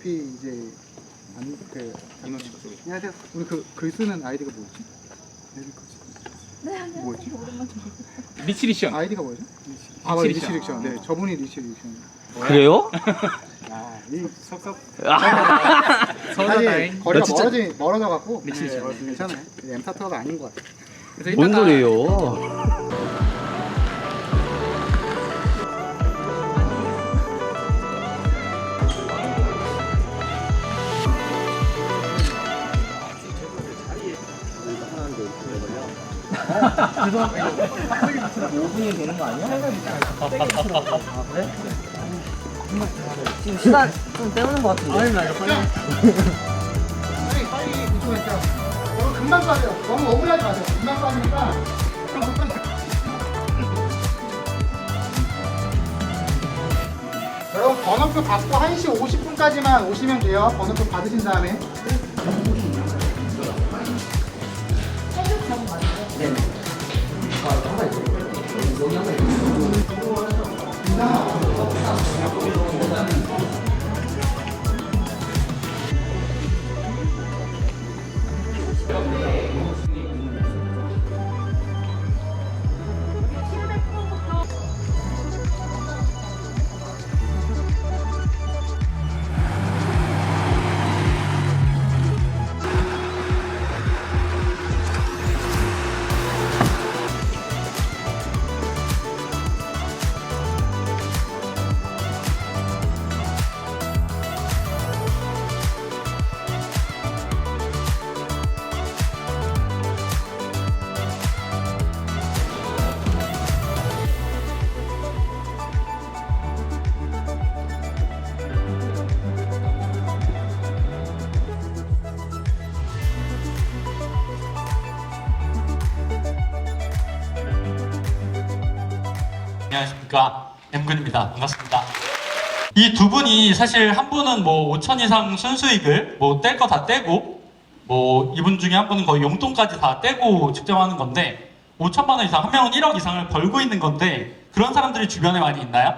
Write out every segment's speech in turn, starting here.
피 이제 안그 안녕하세요. 우리 그글 쓰는 아이디가 뭐였지? 네, 뭐였지? 리치리션. 아이디가 뭐였죠? 아, 맞아, 리치 리치릭션. 네, 저분이 리치릭션. 그래요? 아, 이 섭섭. 사실 서울다잉. 거리가 나 진짜- 멀어지 멀어져 갖고 리치릭션. 네, 괜찮아요. 엠타터가 아닌 것 같아. 그래서 뭔 이따가 소리예요? 지금 시간 좀 때우는 것 같은데. 빨리 빨리 구조했죠. 너무 금방 빠져요. 너무 억울하지 마세요. 금방 빠지니까. 여러분 번호표 받고 1시 50분까지만 오시면 돼요. 번호표 받으신 다음에. 엠근입니다. 반갑습니다. 이 두 분이 사실 한 분은 뭐 5천 이상 순수익을 뭐 뗄 거 다 떼고 뭐 이분 중에 한 분은 거의 용돈까지 다 떼고 측정하는 건데 5천만 원 이상 한 명은 1억 이상을 벌고 있는 건데 그런 사람들이 주변에 많이 있나요?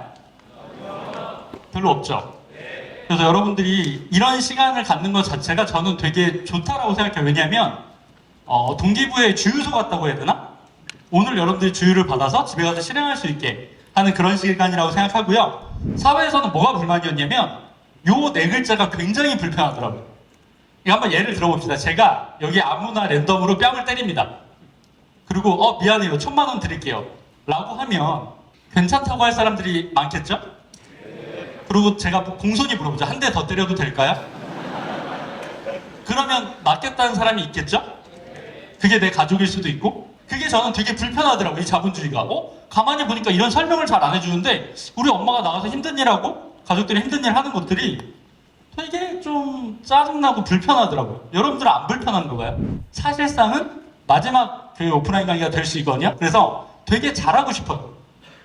별로 없죠. 그래서 여러분들이 이런 시간을 갖는 것 자체가 저는 되게 좋다라고 생각해요. 왜냐하면 어, 동기부의 주유소 같다고 해야 되나? 오늘 여러분들이 주유를 받아서 집에 가서 실행할 수 있게 하는 그런 시간이라고 생각하고요. 사회에서는 뭐가 불만이었냐면 요 네 글자가 굉장히 불편하더라고요. 이거 한번 예를 들어봅시다. 제가 여기 아무나 랜덤으로 뺨을 때립니다. 그리고 어 미안해요. 천만 원 드릴게요. 라고 하면 괜찮다고 할 사람들이 많겠죠? 그리고 제가 공손히 물어보죠. 한 대 더 때려도 될까요? 그러면 맞겠다는 사람이 있겠죠? 그게 내 가족일 수도 있고 그게 저는 되게 불편하더라고요 이 자본주의가 어? 가만히 보니까 이런 설명을 잘 안 해주는데 우리 엄마가 나가서 힘든 일하고 가족들이 힘든 일 하는 것들이 되게 좀 짜증나고 불편하더라고요 여러분들은 안 불편한 거가요? 사실상은 마지막 그 오프라인 강의가 될 수 있거든요 그래서 되게 잘하고 싶어요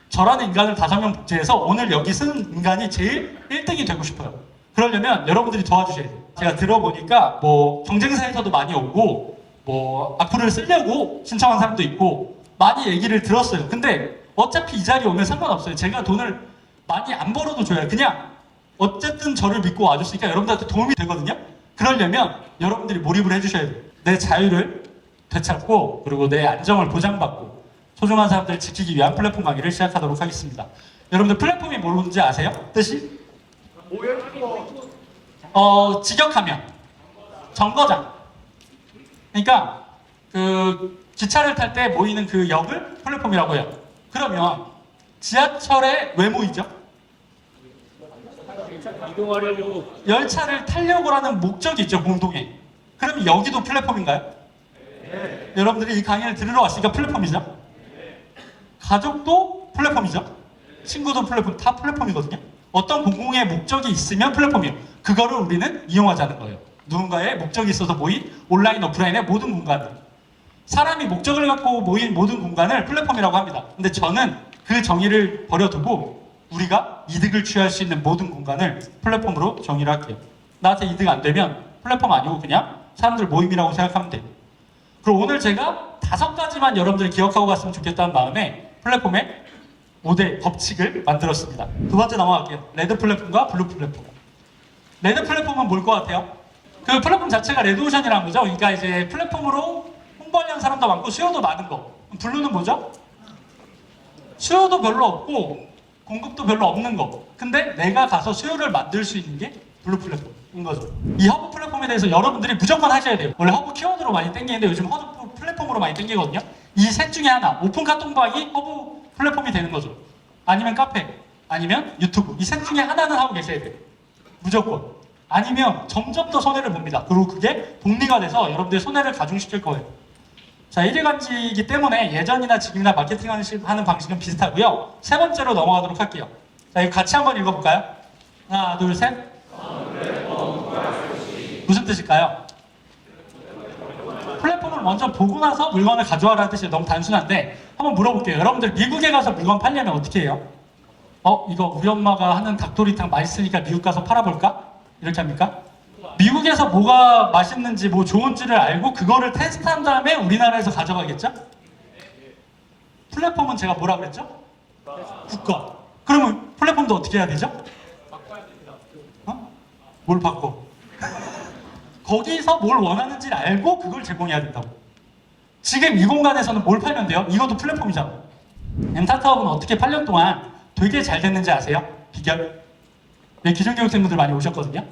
저라는 인간을 다섯 명 복제해서 오늘 여기 쓴 인간이 제일 1등이 되고 싶어요. 그러려면 여러분들이 도와주셔야 돼요. 제가 들어보니까 뭐 경쟁사에서도 많이 오고 뭐 악플을 쓰려고 신청한 사람도 있고 많이 얘기를 들었어요. 근데 어차피 이 자리에 오면 상관없어요. 제가 돈을 많이 안 벌어도 줘요. 그냥 어쨌든 저를 믿고 와줬으니까 여러분들한테 도움이 되거든요. 그러려면 여러분들이 몰입을 해주셔야 돼요. 내 자유를 되찾고 그리고 내 안정을 보장받고 소중한 사람들을 지키기 위한 플랫폼 강의를 시작하도록 하겠습니다. 여러분들 플랫폼이 뭔지 아세요? 뜻이? 어, 직역하면 정거장. 그러니까 그 기차를 탈 때 모이는 그 역을 플랫폼이라고 해요. 그러면 지하철에 왜 모이죠? 이동하려고 열차를 타려고 하는 목적이 있죠, 공동에. 그럼 여기도 플랫폼인가요? 여러분들이 이 강의를 들으러 왔으니까 플랫폼이죠? 가족도 플랫폼이죠? 친구도 플랫폼, 다 플랫폼이거든요? 어떤 공공의 목적이 있으면 플랫폼이에요. 그거를 우리는 이용하자는 거예요. 누군가의 목적이 있어서 모인 온라인, 오프라인의 모든 공간들. 사람이 목적을 갖고 모인 모든 공간을 플랫폼이라고 합니다. 근데 저는 그 정의를 버려두고 우리가 이득을 취할 수 있는 모든 공간을 플랫폼으로 정의를 할게요. 나한테 이득 안 되면 플랫폼 아니고 그냥 사람들 모임이라고 생각하면 돼요. 그리고 오늘 제가 다섯 가지만 여러분들이 기억하고 갔으면 좋겠다는 마음에 플랫폼에 모델 법칙을 만들었습니다. 두 번째 넘어갈게요. 레드 플랫폼과 블루 플랫폼. 레드 플랫폼은 뭘 것 같아요? 그 플랫폼 자체가 레드오션이라는 거죠. 그러니까 이제 플랫폼으로 홍보하려는 사람도 많고 수요도 많은 거. 블루는 뭐죠? 수요도 별로 없고 공급도 별로 없는 거. 근데 내가 가서 수요를 만들 수 있는 게 블루 플랫폼인 거죠. 이 허브 플랫폼에 대해서 여러분들이 무조건 하셔야 돼요. 원래 허브 키워드로 많이 땡기는데 요즘 허브 플랫폼으로 많이 땡기거든요. 이 셋 중에 하나, 오픈 카톡방이 허브 플랫폼이 되는 거죠. 아니면 카페, 아니면 유튜브. 이 셋 중에 하나는 하고 계셔야 돼요. 무조건. 아니면 점점 더 손해를 봅니다. 그리고 그게 복리가 돼서 여러분들 손해를 가중시킬 거예요. 자, 일일간지이기 때문에 예전이나 지금이나 마케팅하는 방식은 비슷하고요. 세 번째로 넘어가도록 할게요. 자, 이거 같이 한번 읽어볼까요? 하나, 둘, 셋. 무슨 뜻일까요? 플랫폼을 먼저 보고 나서 물건을 가져와라는 뜻이 너무 단순한데 한번 물어볼게요. 여러분들 미국에 가서 물건 팔려면 어떻게 해요? 어, 이거 우리 엄마가 하는 닭도리탕 맛있으니까 미국 가서 팔아볼까? 이렇게 합니까? 미국에서 뭐가 맛있는지 뭐 좋은지를 알고 그거를 테스트한 다음에 우리나라에서 가져가겠죠? 플랫폼은 제가 뭐라 그랬죠? 국가. 그러면 플랫폼도 어떻게 해야 되죠? 어? 뭘 바꿔? 거기서 뭘 원하는지를 알고 그걸 제공해야 된다고. 지금 이 공간에서는 뭘 팔면 돼요? 이것도 플랫폼이잖아. 엔타타업은 어떻게 8년 동안 되게 잘 됐는지 아세요? 비결? 네, 기존교육생분들 많이 오셨거든요.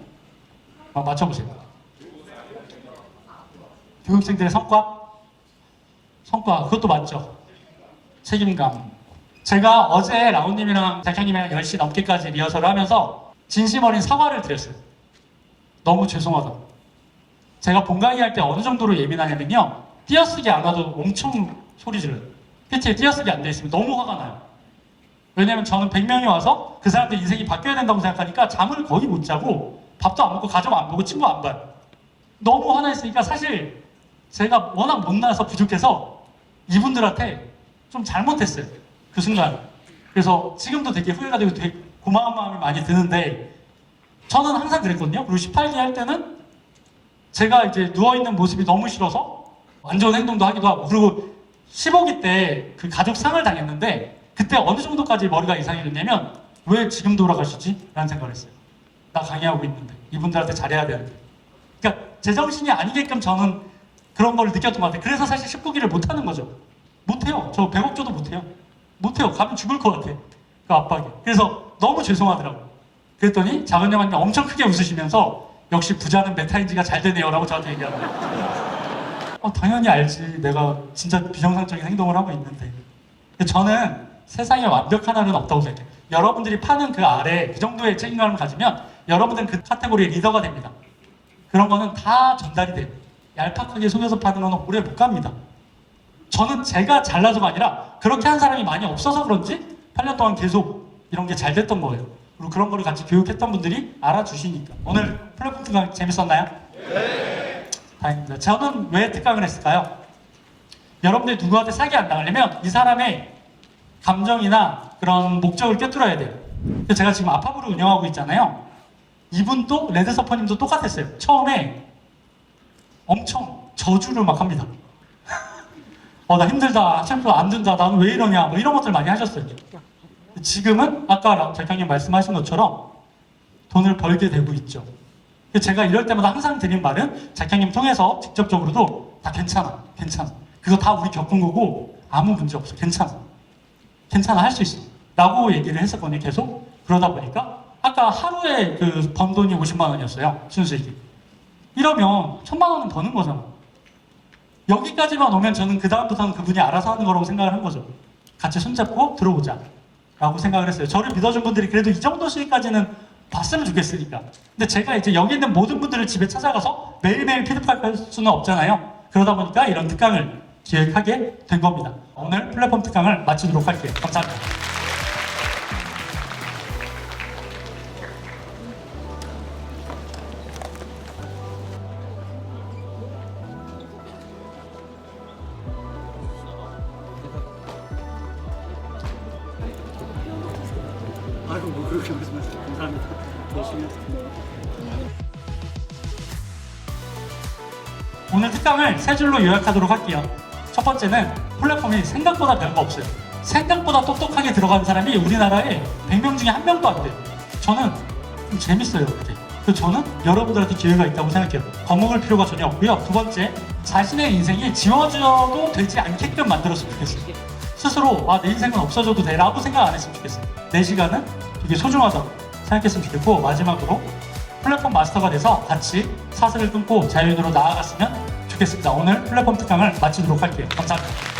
어, 맞춰보세요. 교육생들의 성과? 성과, 그것도 맞죠. 책임감. 제가 어제 라온님이랑 작가님이랑 10시 넘게까지 리허설을 하면서 진심 어린 사과를 드렸어요. 너무 죄송하다. 제가 본 강의 할 때 어느 정도로 예민하냐면요. 띄어쓰기 안 와도 엄청 소리 질러요. PT에 띄어쓰기 안 돼 있으면 너무 화가 나요. 왜냐면 저는 100명이 와서 그 사람들 인생이 바뀌어야 된다고 생각하니까 잠을 거의 못 자고 밥도 안 먹고 가족 안 보고 친구 안 봐요. 너무 화나 있으니까 사실 제가 워낙 못나서 부족해서 이분들한테 좀 잘못했어요. 그 순간. 그래서 지금도 되게 후회가 되고 되게 고마운 마음이 많이 드는데 저는 항상 그랬거든요. 그리고 18기 할 때는 제가 이제 누워있는 모습이 너무 싫어서 안 좋은 행동도 하기도 하고 그리고 15기 때 그 가족 상을 당했는데 그때 어느 정도까지 머리가 이상해졌냐면 왜 지금 돌아가시지? 라는 생각을 했어요. 나 강의하고 있는데 이분들한테 잘해야 되는데 그러니까 제정신이 아니게끔 저는 그런 걸 느꼈던 것 같아요. 그래서 사실 19기를 못하는 거죠. 못해요. 저 100억 줘도 못해요. 못해요. 가면 죽을 것 같아. 그 압박이. 그래서 너무 죄송하더라고요. 그랬더니 작은 영화님 엄청 크게 웃으시면서 역시 부자는 메타인지가 잘 되네요 라고 저한테 얘기하더라고요. 어, 당연히 알지. 내가 진짜 비정상적인 행동을 하고 있는데. 저는 세상에 완벽한 하나는 없다고 생각해요. 여러분들이 파는 그 아래 그 정도의 책임감을 가지면 여러분들은 그 카테고리의 리더가 됩니다. 그런 거는 다 전달이 돼요. 얄팍하게 속여서 파는 건 오래 못 갑니다. 저는 제가 잘나서가 아니라 그렇게 한 사람이 많이 없어서 그런지 8년 동안 계속 이런 게 잘 됐던 거예요. 그리고 그런 거를 같이 교육했던 분들이 알아주시니까. 오늘 플랫폼 특강 재밌었나요? 네. 다행입니다. 저는 왜 특강을 했을까요? 여러분들이 누구한테 사기 안 당하려면 이 사람의 감정이나 그런 목적을 꿰뚫어야 돼요. 제가 지금 아파브를 운영하고 있잖아요. 이분도 레드서퍼님도 똑같았어요. 처음에 엄청 저주를 막 합니다. 어, 나 힘들다. 챔프 안 된다. 나는 왜 이러냐. 뭐 이런 것들 많이 하셨어요. 지금은 아까 작가님 말씀하신 것처럼 돈을 벌게 되고 있죠. 제가 이럴 때마다 항상 드린 말은 작가님 통해서 직접적으로도 다 괜찮아. 괜찮아. 그거 다 우리 겪은 거고 아무 문제 없어. 괜찮아. 괜찮아. 할 수 있어. 라고 얘기를 했었거든요. 계속. 그러다 보니까 아까 하루에 그 번 돈이 50만 원이었어요. 순수익이. 이러면 천만 원은 버는 거잖아. 여기까지만 오면 저는 그 다음부터는 그분이 알아서 하는 거라고 생각을 한 거죠. 같이 손잡고 들어오자. 라고 생각을 했어요. 저를 믿어준 분들이 그래도 이 정도 수익까지는 봤으면 좋겠으니까. 근데 제가 이제 여기 있는 모든 분들을 집에 찾아가서 매일매일 피드백 할 수는 없잖아요. 그러다 보니까 이런 특강을 기획하게 된 겁니다. 오늘 플랫폼 특강을 마치도록 할게요. 감사합니다. 아이고 뭐 그렇게 말씀하세요. 감사합니다. 열심히 하세요. 오늘 특강을 세 줄로 요약하도록 할게요. 첫 번째는 플랫폼이 생각보다 별거 없어요. 생각보다 똑똑하게 들어간 사람이 우리나라에 100명 중에 한 명도 안 돼요. 저는 좀 재밌어요, 그때. 그래서 저는 여러분들한테 기회가 있다고 생각해요. 겁먹을 필요가 전혀 없고요. 두 번째, 자신의 인생이 지워져도 되지 않게끔 만들었으면 좋겠어요. 스스로 아, 내 인생은 없어져도 돼 라고 생각 안 했으면 좋겠어요. 내 시간은 되게 소중하다고 생각했으면 좋겠고 마지막으로 플랫폼 마스터가 돼서 같이 사슬을 끊고 자연으로 나아갔으면 좋겠습니다. 오늘 플랫폼 특강을 마치도록 할게요. 감사합니다.